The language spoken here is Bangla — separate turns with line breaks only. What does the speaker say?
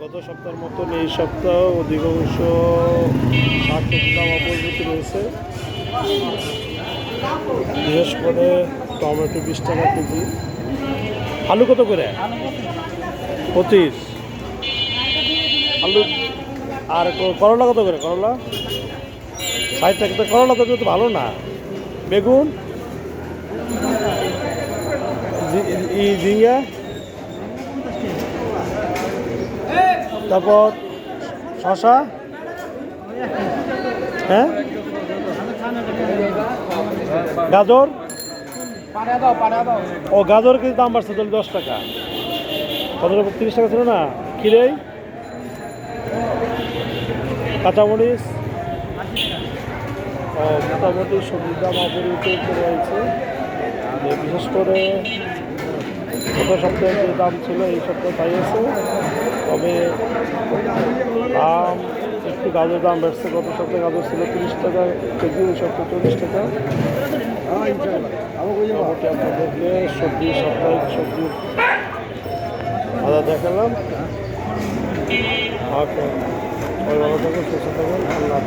গত সপ্তাহের মতন এই সপ্তাহ অধিকাংশ শাক সবজির দাম অপরিবর্তিত রয়েছে। বিশেষ করে টমেটো বিশ টাকা কেজি। আলু কত করে? পঁচিশ। আলু আর করলা কত করে? করলা? ষাট টাকা। তো করলা তো তো ভালো না। বেগুন? ঝিঙ্গা তারপর শশা? হ্যাঁ? গাজর? ও, গাজর কিন্তু দাম বাড়ছে তাহলে দশ টাকা। কত তিরিশ টাকা ছিল না? খিরে কাঁচামরিচ? মোটামুটি সবজির দাম অপরিবর্তিত রয়েছে বিশেষ করে গত সপ্তাহে যে দাম ছিল, এই সপ্তাহে তাই আছে। তবে দাম একটু গাজর দাম বেড়েছে গত সপ্তাহে গাজর ছিল তিরিশ টাকা কেজি ওই সপ্তাহে চল্লিশ টাকা। মোটামুটি আপনাদেরকে সবজি সাপ্তাহিক সবজি আদা দেখালাম। ওকে ভালো থাকুন সুস্থ থাকুন আল্লাহ